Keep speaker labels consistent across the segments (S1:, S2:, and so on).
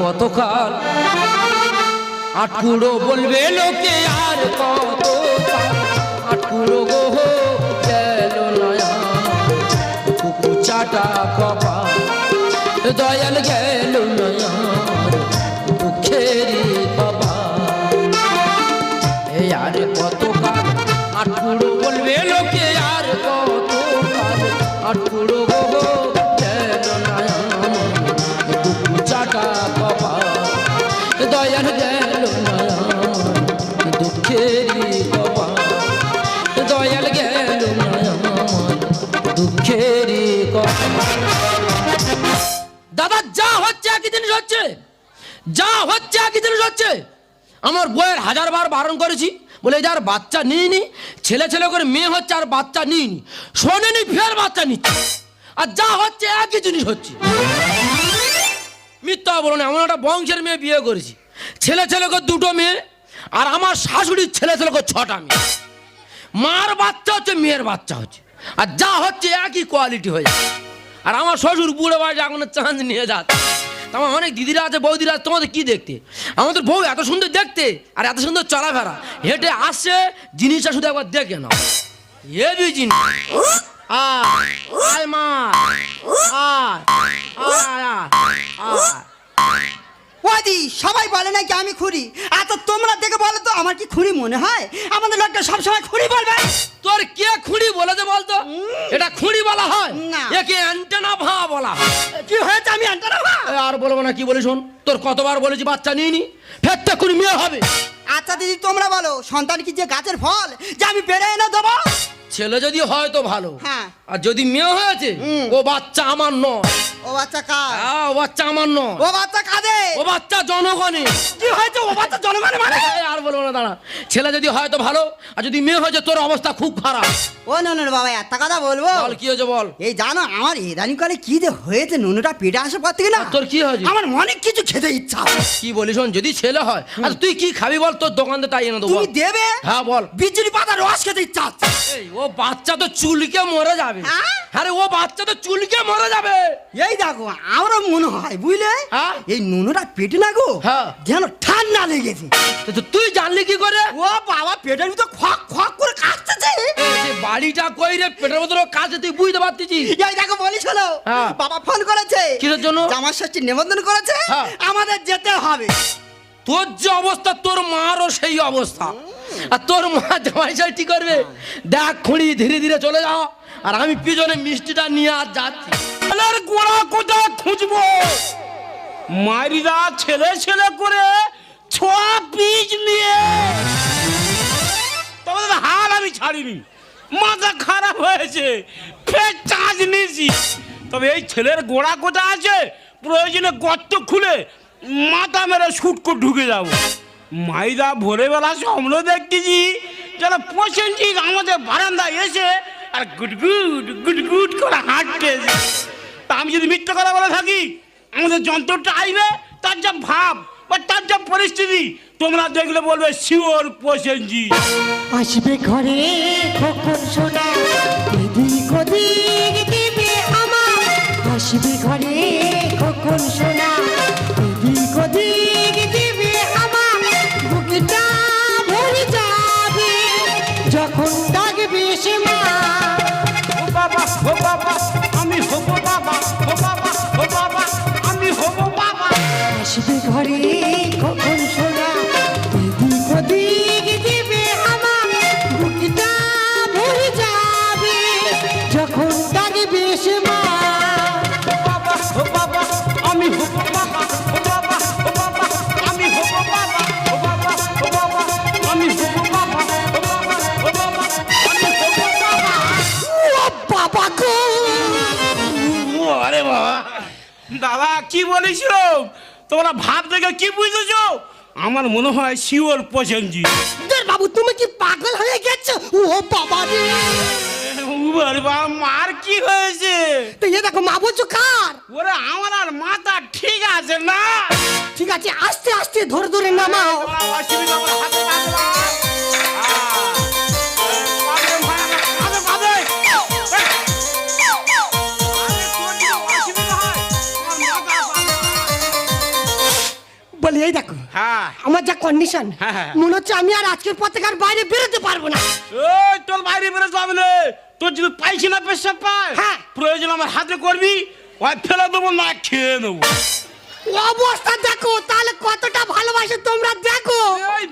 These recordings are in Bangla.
S1: কতকাল? আটকুড়ো বলবে লোকে আর কত আটকুড়ো গো, গেল নয়া। কুকু চাটা কপা দয়াল গেল নয়া। দয়াল গেল দুঃখেরই দয়াল গেল দাদা, যা হচ্ছে একই জিনিস হচ্ছে। যা হচ্ছে একই জিনিস হচ্ছে। আমার বইয়ের হাজার বার বারণ করেছি, বলে যার বাচ্চা নিইনি, ছেলে ছেলে করে মেয়ে হচ্ছে আর বাচ্চা নিইনি, শোনেনি, ফের বাচ্চা নিচ্ছে। আর যা হচ্ছে একই জিনিস হচ্ছে। মিথ্যা বলো না, এমন একটা বংশের মেয়ে বিয়ে করেছি। ছেলে ছেলে করে দুটো মেয়ে, আর আমার শাশুড়ির ছেলে ছেলে করে ছটা মেয়ে। মার বাচ্চা হচ্ছে, মেয়ের বাচ্চা হচ্ছে। আর যা হচ্ছে একই কোয়ালিটি হয়ে যাচ্ছে। আর আমার শ্বশুর বুড়ো বয়সে এখন চাঁদ নিয়ে যাচ্ছে। তা আমার অনেক দিদিরা আছে, বৌদিরা আছে, তোমাদের কি দেখতে? আমাদের বউ এত সুন্দর দেখতে, আর এত সুন্দর চলাফেরা। হেঁটে আসছে জিনিসটা শুধু একবার দেখে নাও। হেবি জিনিস। আয় আয় মা আয় আয় আয় আয়
S2: ওদি সবাই বলে নাকি আমি খুঁড়ি এত তোমরা দেখে বলো তো আমার কি খুঁড়ি মনে হয়? আমাদের লোকটা সবসময় খুঁড়ি বলবে।
S1: তোর কে খুঁড়ি বলেছে বলতো? এটা খুঁড়ি বলা হয়।
S2: না।
S1: একে অ্যান্টেনা ভা বলা হয়।
S2: কি হয়েছে? আমি আনতে না
S1: এ, আর বলব না কি বলি শোন? তোর কতবার বলেছি বাচ্চা নিয়ে নি? ফেরতে কুড়ি মেয়ে হবে।
S2: আচ্ছা দিদি তোমরা বলো সন্তান কি যে গাছের ফল যে আমি পেরে এনে দেবো?
S1: ছেলে যদি হয় তো ভালো।
S2: হ্যাঁ।
S1: আর যদি মেয়ে হয়েছে ও বাচ্চা আমার নয়।
S2: ও বাচ্চা কার?
S1: হ্যাঁ, ও বাচ্চা আমার নয়।
S2: ও বাচ্চা কাঁদে
S1: ও বাচ্চা জনগণের।
S2: কি হয়েছে? ও বাচ্চা জনগণে মানে?
S1: আর বলব না দাঁড়া। ছেলে যদি হয় তো ভালো আর যদি মেয়ে হয়েছে তোর অবস্থা খুব খারাপ।
S2: ও ননু বাবা একটা কথা বলব।
S1: বল কি হয়েছে বল?
S2: এই জানো আমার ইদানিং কালে কি যে হয়েছে নুনুটা পেটে আসার পর থেকে না?
S1: তোর কি হয়েছে?
S2: আমার অনেক কিছু খেতে ইচ্ছা
S1: কি বলি শোন যদি ছেলে হয় আর তুই কি খাবি বল তোর দোকান থেকে তাই এনে দেবো
S2: তুমি দেবে?
S1: হ্যাঁ বল।
S2: বিজুলি পাতা রস খেতে ইচ্ছা
S1: এই, ও বাচ্চা তো চুলকে মরে যাবে।
S2: হ্যাঁ?
S1: আরে ও বাচ্চা তো চুলকে মরে যাবে।
S2: এই দেখো আমারও মনে হয় বুঝলে?
S1: হ্যাঁ?
S2: এই নুনুটা পেটে না গো?
S1: হ্যাঁ।
S2: যেন ঠান্ডা লেগেছে।
S1: তো- তুই জানলি কি করে?
S2: ও বাবা পেটের ভিতর খক খক করে কাটতেছে
S1: এই বাড়িটা কই রে? পেটের মধ্যে কাছে তুই বুঝতে পারতিস
S2: এই দেখো বলিস হলো। বাবা ফোন করেছে।
S1: কিসের জন্য?
S2: জামার ষষ্ঠী নিমন্ত্রণ করেছে। আমাদের যেতে হবে।
S1: তোর যে অবস্থা তোর মারও সেই অবস্থা। আর তোর মা জামাই ষষ্ঠী করবে? দেখ খুঁড়ি, ধীরে ধীরে চলে যাও। আর আমি পিছনে মিষ্টিটা নিয়ে আর যাচ্ছি।
S3: গোড়া কোথায় খুঁজবো? মারিদা ছেলে ছেলে করে ছ পিচ নিয়ে। তোমাদের হাল আমি ছাড়িনি। মাথা খারাপ হয়েছে। ফের চার্জ নিয়েছি। তবে এই ছেলের গোড়া কোথায় আছে? প্রয়োজনে গর্ত খুলে মাথা মেরে শুট করে ঢুকে যাব। মাইদা ভোরবেলা স্বপ্ন দেখতেছি যেন পছন্দ আমাদের বারান্দায় এসে আর গুটগুট গুটগুট করে হাঁটতেছে। তা আমি যদি মিথ্যা কথা বলে থাকি, আমাদের যন্ত্রটা আইবে তার যা ভাব বা তার যা পরিস্থিতি, তোমরা দেখলে বলবে, শিওর পোষেনজি
S4: আসবে ঘরে কখন শোনা এদিক ওদিক দিবে আমার। আসবে ঘরে কখন শোনা আসবে ঘরে কখন শোনা এদিক ওদিক দিবে আমার বুকটা ভরে যাবে যখন ডাকবে সে মা।
S3: বাবা ও বাবা আমি হব বাবা ও বাবা ও বাবা আমি হব বাবা ও বাবা ও বাবা আমি হব বাবা ও বাবা ও বাবা আমি হব বাবা।
S4: ও বাবা গো।
S3: আরে বাবা। দাদা কি বলিস তোমরা ভাব দেখে কি বুঝেছ? আমার মনে হয় শিওর
S4: প্রসেনজি। বাবু তুমি কি পাগল হয়ে গেছো? ও বাবা রে।
S3: আরে বাবা মার কি হয়েছে?
S4: তো এ দেখো মা বলছো কার?
S3: ওরে আমার আর মাথা ঠিক আছে না?
S4: ঠিক আছে আস্তে আস্তে ধরে ধরে নামাও।
S3: অসুবিধা আমার হাতে আমার
S4: যা কন্ডিশন
S3: হ্যাঁ, হ্যাঁ।
S4: মনে হচ্ছে আমি আর আজকের পর থেকে আর বাইরে বেরোতে পারব না।
S3: ওই তোর বাইরে বেরোতে হবে না তোর যদি পায়খানা পেশাব পায়
S4: হ্যাঁ।
S3: প্রয়োজন আমার হাতে করবি ওই ফেলে দেবো না খেয়ে নেব।
S4: অবস্থা দেখো তাহলে কতটা ভালোবাসে তোমরা দেখো।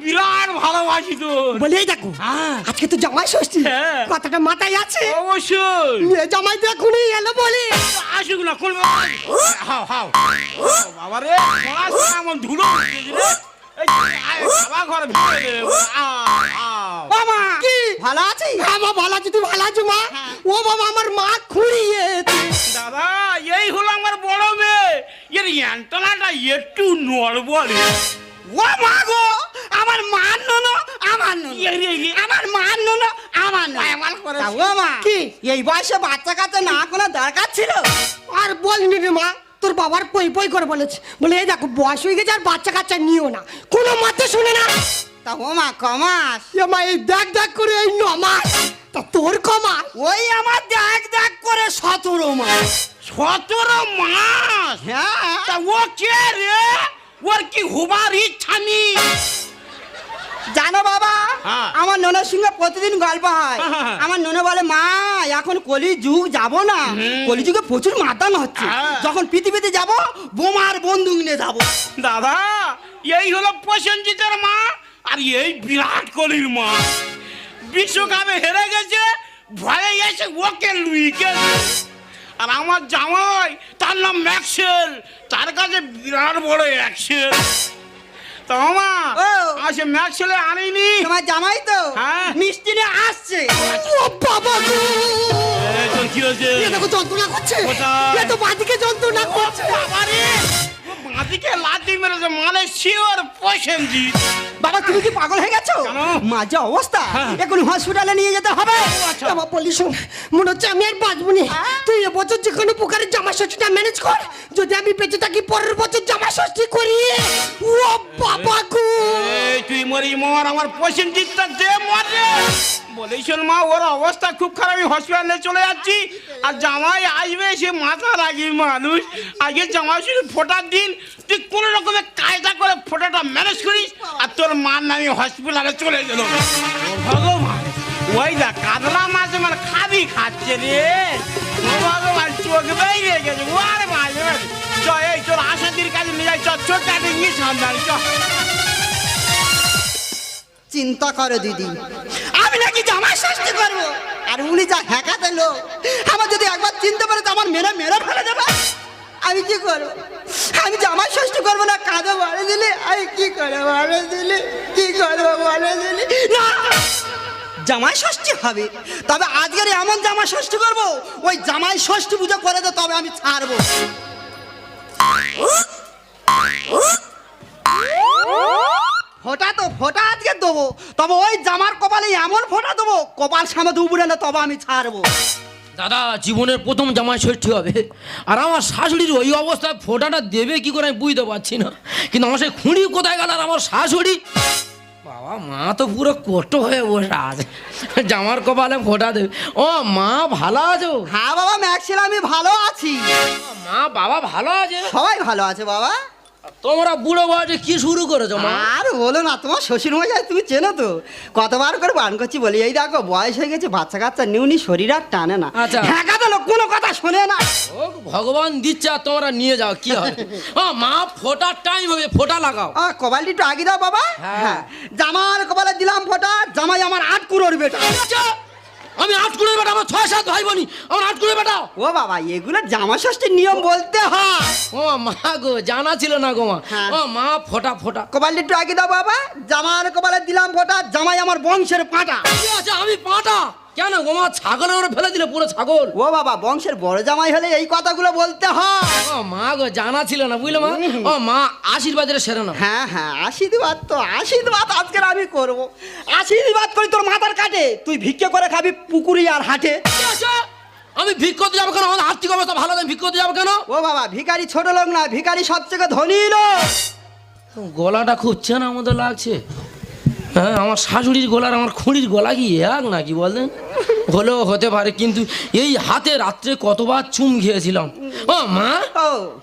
S3: বিরাট ভালোবাসি তোর।
S4: বলি এই দেখো
S3: হ্যাঁ।
S4: আজকে তো জামাই ষষ্ঠী। কথাটা মাথায় আছে?
S3: অবশ্যই।
S4: জামাই দেখুনি এলো বলি।
S3: আসুক না কোন হাও হাও। বাবা রে ধুলো বাবা
S4: কি?
S2: ভালো আছি
S4: হ্যাঁ মা ভালো আছি। তুই ভালো আছো মা? ও বাবা আমার মা খুঁড়িয়েছে।
S3: দাদা এই হলো আমার বড় মেয়ে। এর অ্যান্টনাটা একটু নড়বড়ে
S2: ও মা গো আমার মান ননো আমার ননো। আমার মান ননো আমার ননো
S3: আমার করে-
S2: ও মা
S4: কি?
S2: এই বয়সে বাচ্চা কাচ্চা না কোনো দরকার ছিল?
S4: আর বলিনি রে মা তোর বাবার পই পই করে বলেছে। বলে এই দেখো বয়স হয়ে গেছে আর বাচ্চা কাচ্চা নিও না। কোনো মতে শুনে না।
S2: তা ও মা কমাস।
S4: এ মা এই দেখ দেখ করে এই নমাস তা তোর কমাস
S2: ওই আমার দেখ দেখ করে সতেরো মাস।
S3: সতেরো মাস?
S2: হ্যাঁ।
S3: তা ও কে রে? ওর কি হুবার ইচ্ছা নেই।
S2: আমার ননের সঙ্গে প্রতিদিন গল্প হয়।
S3: হ্যাঁ।
S2: আমার ননে বলে মা এখন কলি যুগ যাব না? কলি যুগে প্রচুর মাতান হচ্ছে।
S3: হ্যাঁ।
S2: যখন পৃথিবীতে যাব বোমার বন্দুক নিয়ে যাব।
S3: দাদা এই হলো প্রসেনজিতের মা আর এই বিরাট কোহলির মা। বিশ্বকাপে হেরে গেছে ভয়ে গেছে ওকে লুই গেছে আর আমার জামাই তার নাম ম্যাক্সেল তার কাছে বিরাট বড় অ্যাক্সেল তা মা
S2: ম্যাচ
S3: আসে আনিনি
S2: তোমার জামাই তো
S3: হ্যাঁ।
S2: মিষ্টি নিয়ে আসছে
S4: ও বাবা গো
S3: কি হয়েছে
S4: এ দেখো যন্ত্রণা করছে? এ তো বাদিকে যন্ত্রণা করছে
S3: বাবারে বাঁদিকে লাথি মেরেছে মানে শিওর প্রসেনজিৎ।
S2: বাবা তুমি কি পাগল হয়ে গেছো?
S3: কেন?
S2: মা যে অবস্থা।
S3: হ্যাঁ।
S2: এখন হসপিটালে নিয়ে যেতে হবে।
S4: বাবা বলি শোন মনে হচ্ছে আমি আর বাঁচবো না। তুই এবছর যে কোনো প্রকারের জামা ষষ্ঠীটা ম্যানেজ কর। যদি আমি বেঁচে থাকি পরের বছর জামা ষষ্ঠী করি ও বাবা গো।
S3: তুই মরি মর আমার প্রসেনজিৎটা দে মরে। বলেই শোন মা, ওর অবস্থা খুব খারাপ, আমি হসপিটালে চলে যাচ্ছি। আর জামাই আসবে, সে মাথা রাখি মানুষ। আগে জামাই শুধু ফোটার দিন, তুই কোনো রকমের কায়দা করে ফোটাটা ম্যানেজ করিস, আর তোর মার নামে হসপিটালে চলে গেল। ভগবান, ওই দা কাতলা মাছ আমার খাবি, খাচ্ছে রে। ভগবান, চোখ বেরিয়ে গেছে। ওয়ারে মাঝে চ এই তোর আশাদির কাছে নিয়ে যাই চ চোখ কাটে নিয়ে সামনে চ
S2: চিন্তা করে দিদি আমি নাকি জামাই ষষ্ঠী করব? আর উনি যা হ্যাকাতে লোক আমার যদি একবার চিনতে পারে তো আমার মেরে মেরে ফেলে দেবে। আমি কি করব? আমি জামাই ষষ্ঠী করব না, কাঁদো বলে দিলে, আমি কি করব বলে দিলে, কি করব বলে দিলে? না, জামাই ষষ্ঠী হবে। তবে আজকের এমন জামাই ষষ্ঠী করব, ওই জামাই ষষ্ঠী পুজো করে দে, তবে আমি ছাড়বো। ফোটা তো ফোটা আজকে দেবো। তবে ওই জামার কপালে এমন ফোটা দেবো কপাল সামনে দুপুরে না তবে আমি ছাড়বো।
S1: দাদা জীবনের প্রথম জামাই ষষ্ঠী হবে। আর আমার শাশুড়ির ওই অবস্থায় ফোটাটা দেবে কি করে আমি বুঝতে পারছি না। কিন্তু আমার সেই খুঁড়ি কোথায় গেল আর আমার শাশুড়ি? বাবা মা তো পুরো কষ্ট হয়ে বসে আছে। জামার কপালে ফোটা দেবে। ও মা ভালো আছো?
S2: হ্যাঁ বাবা ম্যাক্সিল আমি ভালো আছি।
S1: মা বাবা ভালো আছে?
S2: সবাই ভালো আছে বাবা।
S1: তোমরা বুড়ো বয়সে কি শুরু করেছ মা?
S2: আর বলো না তোমার শ্বশুর মশাই তুমি চেনো তো? কতবার করে বান করছি বলি এই দেখো বয়স হয়ে গেছে বাচ্চা কাচ্চা নিউনি শরীর আর টানে না।
S1: আচ্ছা।
S2: হ্যাঁ কথা কোনো কথা শোনে না।
S1: ও ভগবান দিচ্ছে আর তোমরা নিয়ে যাও কি হয় ও মা ফোটার টাইম হবে ফোটা লাগাও।
S2: আ, কপালটি একটু আগে দাও বাবা।
S1: হ্যাঁ।
S2: হ্যাঁ জামার কপালে দিলাম ফোটা জামাই আমার আট কুড়োর বেটা।
S1: আচ্ছা, আমি আটকুড়ে বেটা আমার ছয় সাত ভাই বোনি আমার আটকুড়ে বেটা
S2: ও বাবা এগুলো জামা ষষ্ঠীর নিয়ম বলতে হয়।
S1: ও মা গো জানা ছিল না গো মা।
S2: হ্যাঁ।
S1: ও মা ফোটা ফোটা।
S2: কপালটি একটু আগে দাও বাবা। জামার কপালে দিলাম ফোটা জামাই আমার বংশের পাটা।
S1: কি আছে? আমি পাটা। কেন গো মা? ছাগলের ওরা ফেলে দিলে পুরো ছাগল।
S2: ও বাবা বংশের বড় জামাই হলে এই কথাগুলো বলতে হয়।
S1: ও মা গো জানা ছিল না বুঝলে মা? ও মা আশীর্বাদের সেরে না
S2: হ্যাঁ হ্যাঁ আশীর্বাদ তো আশীর্বাদ আজকের আমি করব। আশীর্বাদ করি তোর মাথার কাটে তুই ভিক্ষে করে খাবি পুকুরি আর হাটে।
S1: আমি ভিক্ষ করতে যাব কেন? আমার আর্থিক অবস্থা ভালো আমি ভিক্ষ করতে যাব কেন?
S2: ও বাবা ভিখারি ছোট লোক না ভিখারি সবথেকে ধনী লোক।
S1: গলাটা খুব চেনার মতো লাগছে। হ্যাঁ আমার শাশুড়ির গলার আমার খুঁড়ির গলা কি এক নাকি বলেন? হলেও হতে পারে কিন্তু এই হাতে রাত্রে কতবার চুম খেয়েছিলাম। ও মা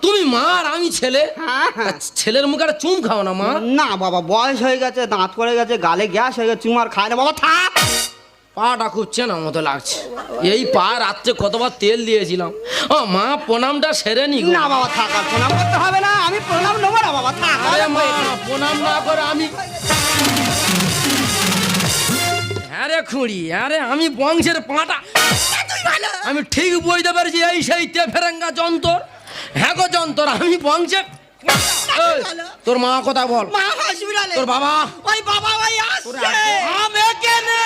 S1: তুমি মা আর আমি ছেলে?
S2: হ্যাঁ, হ্যাঁ।
S1: ছেলের মুখে আর চুম খাও না মা।
S2: না বাবা বয়স হয়ে গেছে দাঁত পড়ে গেছে গালে গ্যাস হয়ে গেছে চুম আর খায় না বাবা থাক।
S1: পাটা খুব চেনা মতো লাগছে। এই পা রাত্রে কতবার তেল দিয়েছিলাম। ও মা প্রণামটা সেরে নি
S2: না বাবা থাক প্রণাম করতে হবে না আমি প্রণাম নেব না বাবা থাক।
S1: প্রণাম না করে আমি হ্যাঁ রে খুঁড়ি আরে আমি বংশের পাটা। আমি ঠিক বুঝতে পারছি এই সেই তে ফেরেঙ্গা যন্তর। হ্যাঁ গো যন্তর আমি বংশের তোর মা কথা বল।
S2: মা হসপিটালে।
S1: তোর বাবা?
S2: ওই বাবা ভাই আসছে।
S1: আমি কেনে?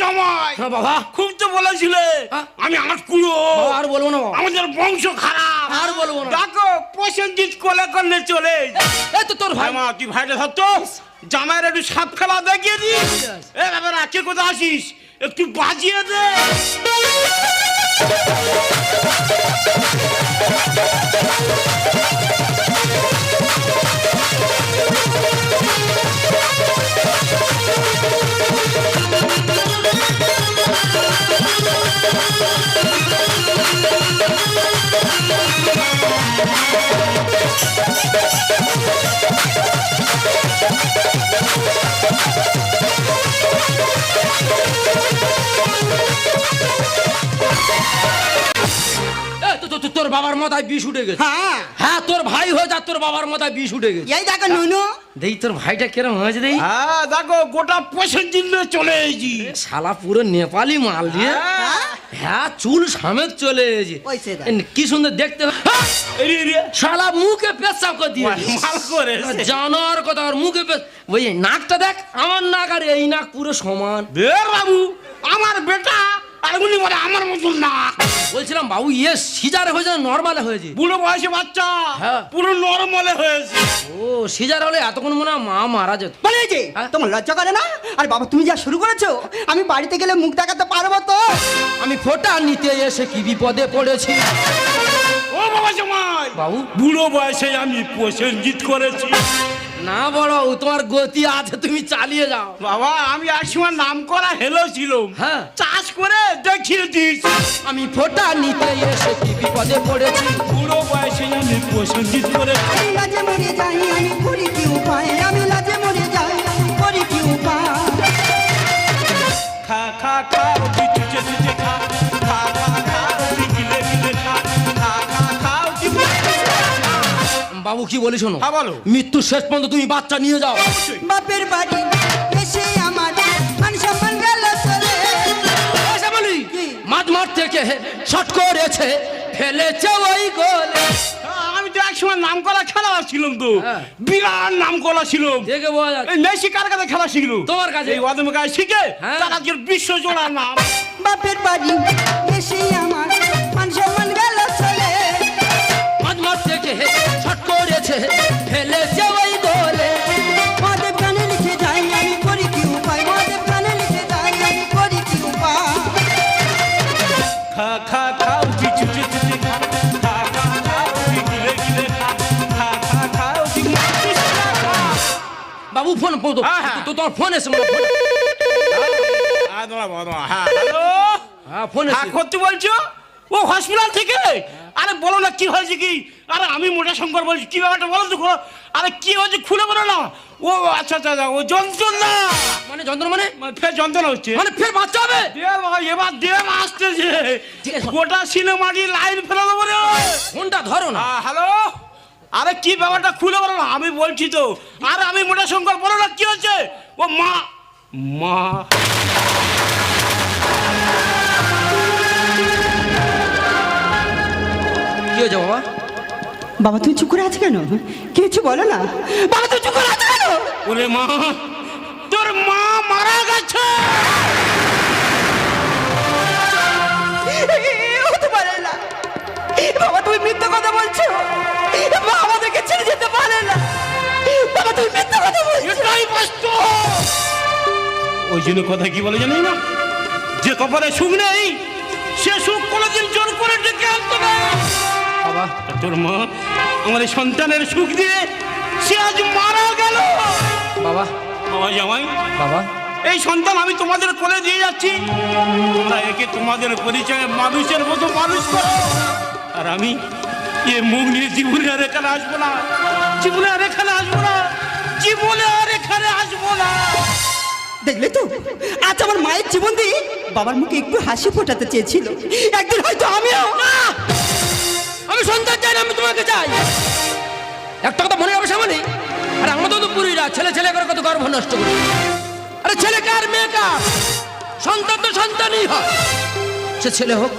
S3: জামাই
S1: হ্যাঁ বাবা।
S3: খুব তো বলেছিলে।
S1: হ্যাঁ?
S3: আমি
S1: আটকুলো আর বলব না
S3: আমাদের বংশ খারাপ।
S1: আর বলব না।
S3: ডাকো প্রসেনজিৎ কোলে করলে চলে
S1: এই তো তোর ভাই।
S3: ভাই মা তুই ভাইটা ধরতো জামাইয়ের একটু সাপ খেলা দেখিয়ে দি এ বাবা কে কোথায় আসিস? একটু বাজিয়ে দে।
S1: এই তো তোর বাবার মাথায় বিষ উঠে গেছে।
S2: হ্যাঁ।
S1: হ্যাঁ তোর ভাই হয়ে যা তোর বাবার মাথায় বিষ উঠে গেছে।
S2: এই দেখো নুনু।
S1: দেই তোর ভাইটা কিরম হয়েছে দেই?
S3: হ্যাঁ দেখো গোটা প্রসেনজিৎ নিয়ে চলে এসেছি।
S1: শালা পুরো নেপালি মাল দিয়ে
S3: হ্যাঁ।
S1: হ্যাঁ চুল সমেত চলে এসেছে। কি সুন্দর দেখতে হ্যাঁ, শালা মুখে পেশাব করে দিয়ে
S3: মাল করে
S1: জানোয়ার কথা আর মুখে পেশ ওই নাকটা দেখ আমার নাক আর এই নাক পুরো সমান।
S3: বাবু আমার বেটা আর উনি বলে আমার মতন না।
S1: বলছিলাম বাবু ইয়ে সিজার হয়েছে না নর্মালে হয়েছে?
S3: বুড়ো বয়সে বাচ্চা
S1: হ্যাঁ।
S3: পুরো নরমালে হয়েছে।
S1: ও সিজার হলে এতক্ষণ মনে হয় মা মারা যেত।
S2: বলে যে
S1: হ্যাঁ?
S2: তোমার লজ্জা করে না? আর বাবা তুমি যা শুরু করেছ আমি বাড়িতে গেলে মুখ দেখাতে পারব তো।
S1: আমি ফোটা নিতে এসে কি বিপদে পড়েছি?
S3: ও বাবা জামাই
S1: বাবু।
S3: বুড়ো বয়সে আমি প্রসেনজিৎ করেছি।
S1: না বড় তোমার গতি আছে তুমি চালিয়ে যাও।
S3: বাবা আমি এক সময় নাম করা হেলো ছিল
S1: হ্যাঁ।
S3: চাষ করে দেখিয়ে দিয়েছি
S1: আমি ফোটা নিতে এসে কি বিপদে পড়েছি।
S3: বুড়ো বয়সে আমি প্রসেনজিৎ করেছি।
S2: আমি লাজে মরে যাই আমি করি কি উপায়? আমি লাজে মরে যাই করি কি উপায়?
S3: খা খা খা উঠি চুচে চুচে খা খা খা।
S1: বাবু কি বলি শোনো?
S3: হ্যাঁ, বলো।
S1: মৃত্যু শেষ পর্যন্ত তুমি বাচ্চা নিয়ে যাও।
S2: বাপের বাড়ি এসে আমার মান সম্মান গেল চলে।
S1: এসে বলি
S2: কি?
S1: মাঠ মাঠ থেকে শট করেছে? ফেলেছে ওই গোলে।
S3: আমি তো এক সময় নাম করা খেলা ছিলাম তো।
S1: হ্যাঁ।
S3: বিরাট নাম করা ছিল মেসি কার কাছে খেলা শিখলো?
S1: তোমার কাছে।
S3: এই গায়ে শিখে
S1: হ্যাঁ।
S3: তার আজকের বিশ্ব জোড়া নাম।
S2: বাপের বাড়ি এসে
S3: হ্যালো?
S1: হ্যাঁ ফোন
S3: হ্যাঁ
S1: এসে
S3: করতে বলছো? ও হসপিটাল থেকে? আরে বলো না কি হয়েছে কি? আরে আমি মোটা শঙ্কর বলছি কি ব্যাপারটা বলো তো আরে কি হয়েছে খুলে বলো না। ও আচ্ছা আচ্ছা আচ্ছা, ও যন্ত্রণা।
S1: মানে যন্ত্রণা মানে?
S3: মানে ফের যন্ত্রণা হচ্ছে।
S1: মানে ফের বাচ্চা হবে?
S3: এবার দেব আসতেছে। গোটা সিনেমাটি লাইন ফেলে দেবো রে।
S1: ফোনটা ধরো না।
S3: হ্যাঁ, হ্যালো? আরে কি ব্যাপারটা খুলে বলো না আমি বলছি তো। আরে আমি মোটা শঙ্কর বলো না কি হচ্ছে? ও মা মা।
S1: কি হয়েছে বাবা?
S2: বাবা তুমি চুপ করে আছো কেন? কিছু বলো না। বাবা তুমি চুপ করে আছো কেন?
S3: ওরে মা তোর মা মারা গেছে। এটাই বাস্তব ওই জন্য কথা কি বলে জানিস না? যে কপালে সুখ নেই সে সুখ কোনোদিন জোর করে ডেকে আনতো না।
S1: বাবা
S3: তোর মা আমার সন্তানের সুখ দিয়ে সে আজ মারা গেল।
S1: বাবা
S3: বাবা জামাই
S1: বাবা।
S3: এই সন্তান আমি তোমাদের কোলে দিয়ে যাচ্ছি। তোমরা একে তোমাদের পরিচয়ে মানুষের মতো মানুষ করো। আর আমি এ মুখ নিয়ে জীবনে আর এখানে আসব না। জীবনে আর এখানে আসব না। জীবনে আর এখানে আসব না।
S2: দেখলে তো? আজ আমার মায়ের জীবন দিয়ে বাবার মুখে একটু হাসি ফোটাতে চেয়েছিল। একদিন হয়তো আমিও
S1: আমি সন্তান চাই না আমি তোমাকে চাই। একটা কথা মনে হবে সামনে। আর আমাদের তো পুরীরা ছেলে ছেলে করে কত গর্ভ নষ্ট করি। আরে ছেলে কার মেয়ে কার? সন্তান তো সন্তানই হয়। সে ছেলে হোক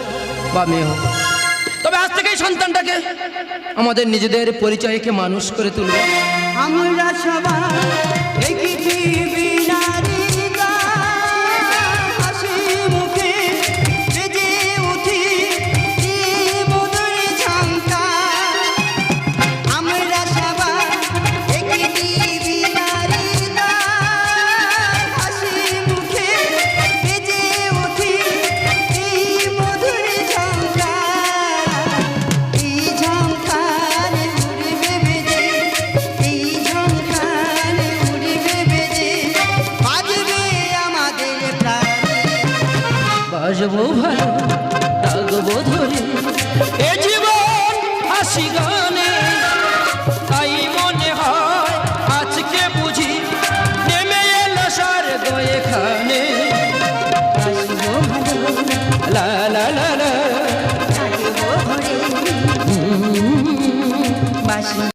S1: বা মেয়ে হোক। তবে আজ থেকে সন্তানটাকে আমাদের নিজেদের পরিচয়কে মানুষ করে তুলবে।
S2: আমরা সবাই